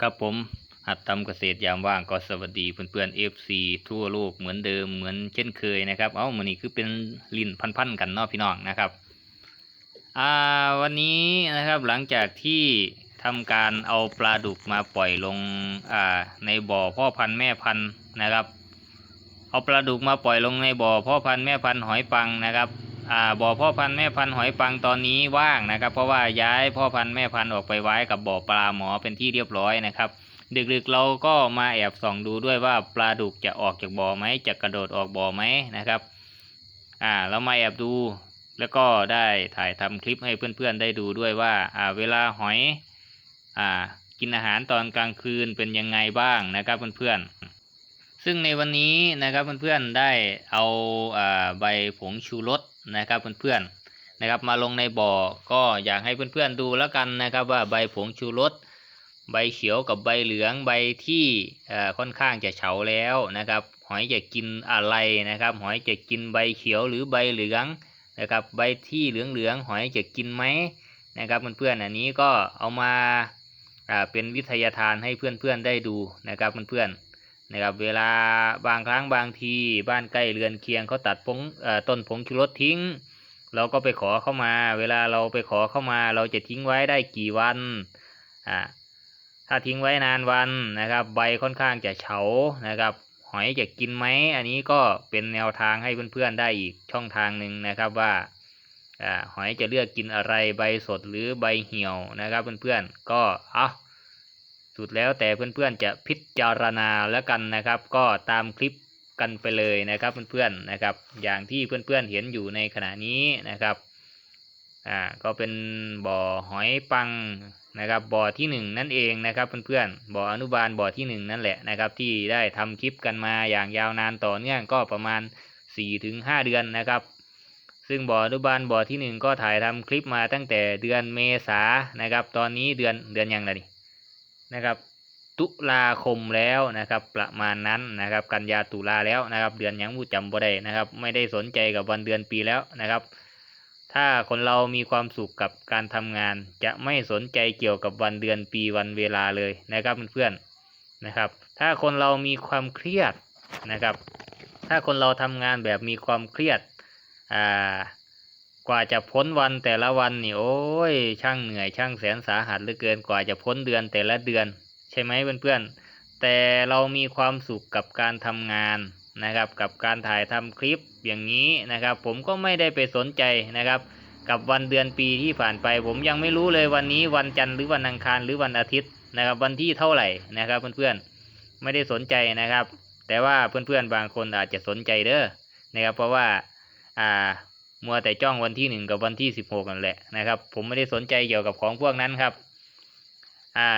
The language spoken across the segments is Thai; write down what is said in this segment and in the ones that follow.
ครับผมหัดทำเกษตรยามว่างก็สวัสดีเพื่อนๆ FC ทั่วโลกเหมือนเดิมเหมือนเช่นเคยนะครับ เอ้ามันนี้คือเป็นลิ้นพันๆกันเนาะพี่น้องนะครับอ่าวันนี้นะครับหลังจากที่ทำการเอาปลาดุกมาปล่อยลงอ่าในบ่อพ่อพันธุ์แม่พันธุ์นะครับ เอาปลาดุกมาปล่อยลงในบ่อพ่อพันธุ์แม่พันธุ์หอยปังนะครับ บ่อพ่อพันธุ์แม่พันธุ์หอยปังตอนนี้ว่างนะครับ เพราะว่าย้ายพ่อพันธุ์แม่พันธุ์ออกไปไว้กับบ่อปลาหมอเป็นที่เรียบร้อยนะครับ ดึกๆเราก็มาแอบส่องดูด้วยว่าปลาดุกจะออกจากบ่อไหมจะกระโดดออกบ่อไหมนะครับอ่าเรามาแอบดูแล้วก็ได้ถ่ายทำคลิปให้เพื่อนๆได้ดูด้วยว่าอ่าเวลาหอยอ่ากินอาหารตอนกลางคืนเป็นยังไงบ้างนะครับเพื่อนๆ ซึ่งในวันนี้นะครับเพื่อนๆได้เอาใบผงชูรสนะครับเพื่อนๆนะครับ มาลงในบ่อก็อยากให้เพื่อนๆดูแล้วกันนะครับว่าใบผงชูรสใบเขียวกับใบเหลืองใบที่ค่อนข้างจะเฉาแล้วนะครับ หอยจะกินอะไรนะครับ หอยจะกินใบเขียวหรือใบเหลืองนะครับ ใบที่เหลืองๆหอยจะกินไหมนะครับเพื่อนๆอันนี้ก็เอามาเป็นวิทยาทานให้เพื่อนๆได้ดูนะครับเพื่อนๆ นะครับเวลาบางครั้งบางทีบ้านใกล้เรือนเคียงเขาตัดผงต้นผงชูรสทิ้ง เราก็ไปขอเข้ามา เวลาเราไปขอเข้ามา เราจะทิ้งไว้ได้กี่วันอ่าถ้าทิ้งไว้นานวันนะครับ ใบค่อนข้างจะเฉานะครับ หอยจะกินไหมอันนี้ก็เป็นแนวทางให้เพื่อนๆได้อีกช่องทางหนึ่งนะครับว่าอ่าหอยจะเลือกกินอะไรใบสดหรือใบเหี่ยวนะครับเพื่อนๆก็เอา สุดแล้วแต่เพื่อนๆจะพิจารณาแล้วกันนะครับ ก็ตามคลิปกันไปเลยนะครับเพื่อนๆนะครับ อย่างที่เพื่อนๆเห็นอยู่ในขณะนี้นะครับอ่าก็เป็นบ่อหอยปังนะครับบ่อที่หนึ่งนั่นเองนะครับเพื่อนๆบ่ออนุบาลบ่อที่หนึ่งนั่นแหละนะครับที่ได้ทำคลิปกันมาอย่างยาวนานต่อเนื่องก็ประมาณ 4-5ถึงเดือนนะครับ ซึ่งบ่ออนุบาลบ่อที่หนึ่งก็ถ่ายทำคลิปมาตั้งแต่เดือนเมษานะครับตอนนี้เดือนเดือนยังไงดิ นะครับ ตุลาคมแล้วนะครับ ประมาณนั้นนะครับ กันยาตุลาแล้วนะครับ เดือนยังบูจำบ่ได้นะครับ ไม่ได้สนใจกับวันเดือนปีแล้วนะครับ ถ้าคนเรามีความสุขกับการทำงาน จะไม่สนใจเกี่ยวกับวันเดือนปีวันเวลาเลยนะครับเพื่อนๆนะครับ ถ้าคนเรามีความเครียดนะครับ ถ้าคนเราทำงานแบบมีความเครียดอ่า กว่าจะพ้นวันแต่ละวันนี่โอ้ยช่างเหนื่อยช่างแสนสาหัสเหลือเกินกว่าจะพ้นเดือนแต่ละเดือน ใช่ไหมเพื่อนๆแต่เรามีความสุขกับการทำงานนะครับ กับการถ่ายทำคลิปอย่างนี้นะครับ ผมก็ไม่ได้ไปสนใจนะครับ กับวันเดือนปีที่ผ่านไป ผมยังไม่รู้เลยวันนี้วันจันทร์หรือวันอังคารหรือวันอาทิตย์นะครับ วันที่เท่าไหร่นะครับเพื่อนๆไม่ได้สนใจนะครับ แต่ว่าเพื่อนๆบางคนอาจจะสนใจเด้อนะครับเพราะว่าอ่า มัวแต่จ้องวันที่หนึ่งกับวันที่สิบหกนั่นแหละนะครับ ผมไม่ได้สนใจเกี่ยวกับของพวกนั้นครับ อ่า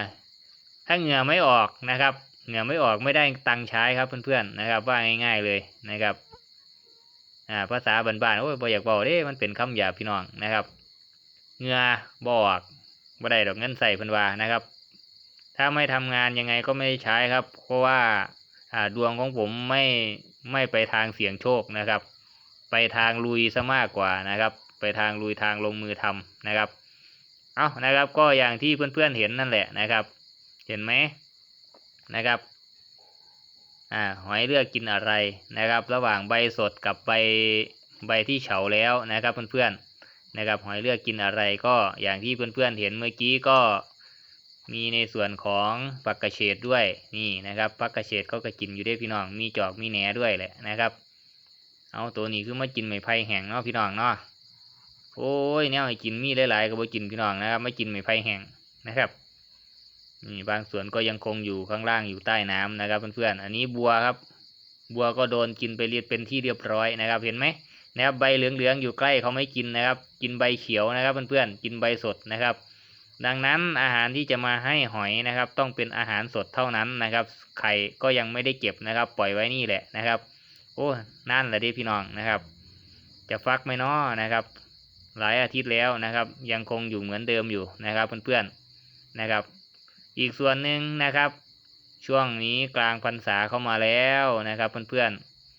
ถ้าเหงื่อไม่ออกนะครับ เหงื่อไม่ออกไม่ได้ตังค์ใช้ครับเพื่อนๆนะครับ ว่าง่าย ๆเลยนะครับ อ่า ภาษาบ้านๆโอ้ยบ่อยากบอกเด้มันเป็นคำหยาบพี่น้องนะครับ เหงื่อบอกบ่ได้ดอกเงินใส่พิ่นวานะครับ ถ้าไม่ทำงานยังไงก็ไม่ใช้ครับ เพราะว่า อ่าดวงของผมไม่ไม่ไปทางเสี่ยงโชคนะครับ ไปทางลุยซะมากกว่านะครับ ไปทางลุยทางลงมือทำนะครับ เอานะครับก็อย่างที่เพื่อนๆเห็นนั่นแหละนะครับ เห็นไหมนะครับอ่าหอยเลือกกินอะไรนะครับ ระหว่างใบสดกับใบใบที่เฉาแล้วนะครับเพื่อนๆนะครับหอยเลือกกินอะไรก็อย่างที่เพื่อนๆเห็นเมื่อกี้ก็มีในส่วนของปักกระเฉดด้วยนี่นะครับปักกระเฉดเขาก็กินอยู่ด้วยพี่น้องมีจอกมีแหนด้วยแหละนะครับ เอาตัวนี้คือมากินไม้ไผ่แห้งเนาะพี่น้องเนาะโอ้ยแนวให้กินมีหลายๆก็บ่กินพี่น้องนะครับไม่กินไม้ไผ่แห้งนะครับนี่บางส่วนก็ยังคงอยู่ข้างล่างอยู่ใต้น้ำนะครับเพื่อนๆอันนี้บัวครับ บัวก็โดนกินไปเรียบเป็นที่เรียบร้อยนะครับ เห็นไหมนะครับใบเหลืองๆอยู่ใกล้เขาไม่กินนะครับ กินใบเขียวนะครับเพื่อนๆกินใบสดนะครับ ดังนั้นอาหารที่จะมาให้หอยนะครับ ต้องเป็นอาหารสดเท่านั้นนะครับ ไข่ก็ยังไม่ได้เก็บนะครับ ปล่อยไว้นี่แหละนะครับ โอ้นั่นแหละดิพี่น้องนะครับ จะฟักไหมน้อนะครับ หลายอาทิตย์แล้วนะครับ ยังคงอยู่เหมือนเดิมอยู่นะครับเพื่อนๆนะครับ อีกส่วนหนึ่งนะครับ ช่วงนี้กลางพรรษาเข้ามาแล้วนะครับเพื่อน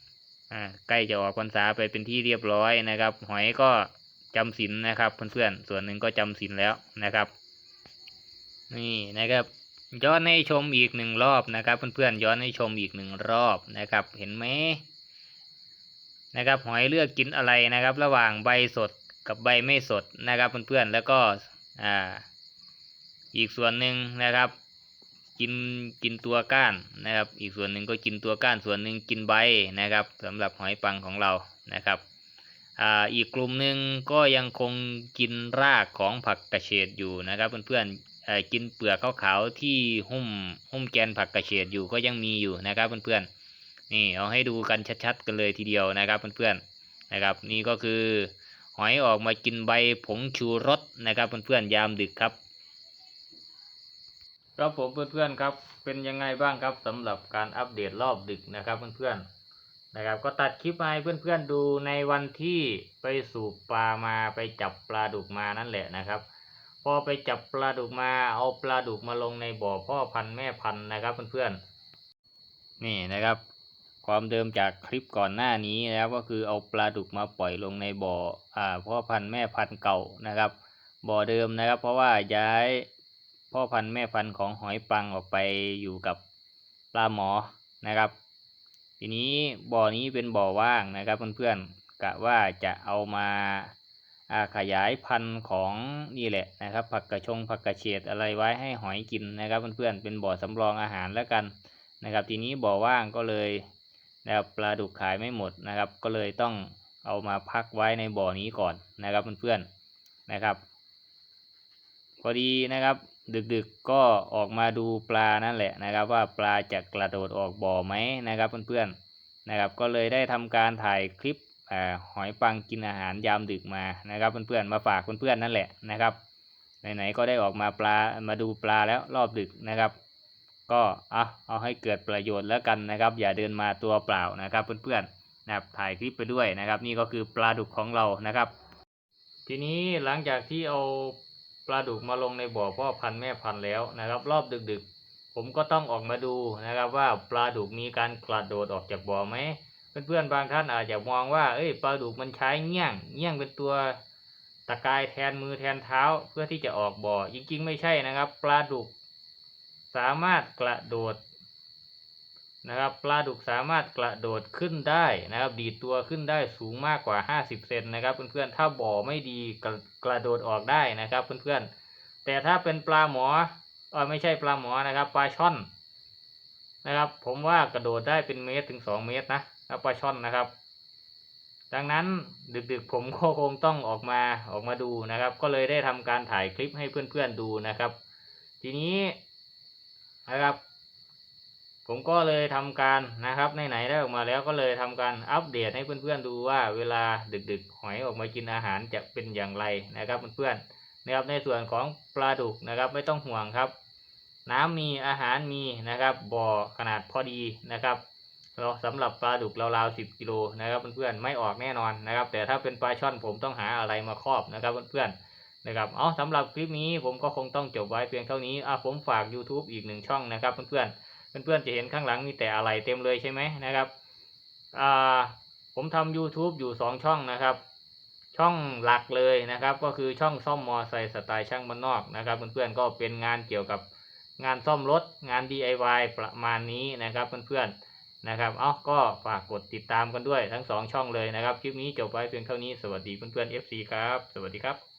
ๆอ่าใกล้จะออกพรรษาไปเป็นที่เรียบร้อยนะครับ หอยก็จำศีลนะครับเพื่อนๆส่วนหนึ่งก็จำศีลแล้วนะครับ นี่นะครับย้อนให้ชมอีกหนึ่งรอบนะครับ เพื่อนๆย้อนให้ชมอีกหนึ่งรอบนะครับ เห็นไหม นะครับหอยเลือกกินอะไรนะครับ ระหว่างใบสดกับใบไม่สดนะครับเพื่อนๆแล้วก็อ่าอีกส่วนหนึ่งนะครับ กินกินตัวก้านนะครับ อีกส่วนหนึ่งก็กินตัวก้านส่วนหนึ่งกินใบนะครับสำหรับหอยปังของเรานะครับอ่าอีกกลุ่มหนึ่งก็ยังคงกินรากของผักกระเฉดอยู่นะครับเพื่อนๆเอ่อกินเปลือกขาวๆที่หุ้มหุ้มแกนผักกระเฉดอยู่ก็ยังมีอยู่นะครับเพื่อนๆ นี่เอาให้ดูกันชัดๆกันเลยทีเดียวนะครับเพื่อนๆนะครับ นี่ก็คือหอยออกมากินใบผงชูรสนะครับเพื่อนๆยามดึกครับครับผมเพื่อนๆครับเป็นยังไงบ้างครับสำหรับการอัปเดตรอบดึกนะครับเพื่อนๆนะครับ ก็ตัดคลิปมาให้เพื่อนๆดูในวันที่ไปสูบปลามาไปจับปลาดุกมานั่นแหละนะครับ พอไปจับปลาดุกมาเอาปลาดุกมาลงในบ่อพ่อพันธุ์แม่พันธุ์นะครับเพื่อนๆนี่นะครับ ความเดิมจากคลิปก่อนหน้านี้นะครับก็คือเอาปลาดุกมาปล่อยลงในบ่ออ่าพ่อพันธุ์แม่พันธุ์เก่านะครับ บ่อเดิมนะครับ เพราะว่าย้ายพ่อพันธุ์แม่พันธุ์ของหอยปังออกไปอยู่กับปลาหมอนะครับ ทีนี้บ่อนี้เป็นบ่อว่างนะครับเพื่อนๆกะว่าจะเอามาอ่าขยายพันธุ์ของนี่แหละนะครับ ผักกระชงผักกระเฉดอะไรไว้ให้หอยกินนะครับเพื่อนๆเป็นบ่อสำรองอาหารแล้วกันนะครับ ทีนี้บ่อว่างก็เลย นะครับปลาดุกขายไม่หมดนะครับ ก็เลยต้องเอามาพักไว้ในบ่อนี้ก่อนนะครับเพื่อนๆนะครับ พอดีนะครับ ดึกๆก็ออกมาดูปลานั่นแหละนะครับ ว่าปลาจะกระโดดออกบ่อไหมนะครับเพื่อนๆนะครับ ก็เลยได้ทำการถ่ายคลิปอหอยปังกินอาหารยามดึกมานะครับเพื่อนๆมาฝากเพื่อนๆนั่นแหละนะครับไหนๆก็ได้ออกมาปลามาดูปลาแล้วรอบดึกนะครับ ก็เอาเอาให้เกิดประโยชน์แล้วกันนะครับ อย่าเดินมาตัวเปล่านะครับเพื่อนๆนะครับถ่ายคลิปไปด้วยนะครับ นี่ก็คือปลาดุกของเรานะครับ ทีนี้หลังจากที่เอาปลาดุกมาลงในบ่อพ่อพันธุ์แม่พันธุ์แล้วนะครับ รอบดึกๆ ผมก็ต้องออกมาดูนะครับ ว่าปลาดุกมีการกระโดดออกจากบ่อไหมเพื่อนๆบางท่านอาจจะมองว่าเอ้ยปลาดุกมันใช้เงี้ยงเงี้ยงเป็นตัวตะกายแทนมือแทนเท้าเพื่อที่จะออกบ่อจริงๆ ไม่ใช่นะครับ ปลาดุก สามารถกระโดดนะครับปลาดุกสามารถกระโดดขึ้นได้นะครับ ดีดตัวขึ้นได้สูงมากกว่า 50 เซนนะครับเพื่อนๆถ้าบ่อไม่ดีกระกระโดดออกได้นะครับเพื่อนๆแต่ถ้าเป็นปลาหมอเออไม่ใช่ปลาหมอนะครับ ปลาช่อนนะครับ ผมว่ากระโดดได้เป็นเมตรถึง 2 เมตรนะแล้วปลาช่อนนะครับ ดังนั้นดึกๆผมก็คงต้องออกมาออกมาดูนะครับ ก็เลยได้ทำการถ่ายคลิปให้เพื่อนๆดูนะครับ ทีนี้ นะครับ ผมก็เลยทำการนะครับไหนๆได้ออกมาแล้วก็เลยทำการอัปเดตให้เพื่อนๆดูว่าเวลาดึกๆ หอยออกมากินอาหารจะเป็นอย่างไรนะครับเพื่อนๆนะครับในส่วนของปลาดุกนะครับไม่ต้องห่วงครับ น้ำมีอาหารมีนะครับบ่อขนาดพอดีนะครับเราสำหรับปลาดุกราวๆสิบกิโลนะครับเพื่อนๆไม่ออกแน่นอนนะครับ แต่ถ้าเป็นปลาช่อนผมต้องหาอะไรมาครอบนะครับเพื่อนๆ นะครับ เอาสำหรับคลิปนี้ผมก็คงต้องจบไว้เพียงเท่านี้อะผมฝาก YouTube อีกหนึ่งช่องนะครับเพื่อนๆ เพื่อนๆจะเห็นข้างหลังมีแต่อะไรเต็มเลยใช่ไหมนะครับ อ่า ผมทำ YouTube อยู่สองช่องนะครับ ช่องหลักเลยนะครับ ก็คือช่องซ่อมมอไซค์สไตล์ช่างบ้านนอกนะครับ เพื่อนๆ ก็เป็นงานเกี่ยวกับงานซ่อมรถ งาน DIY ประมาณนี้นะครับเพื่อนๆนะครับ เอาก็ฝากกดติดตามกันด้วยทั้งสองช่องเลยนะครับ คลิปนี้จบไว้เพียงเท่านี้ สวัสดีเพื่อนๆ FC ครับ สวัสดีครับ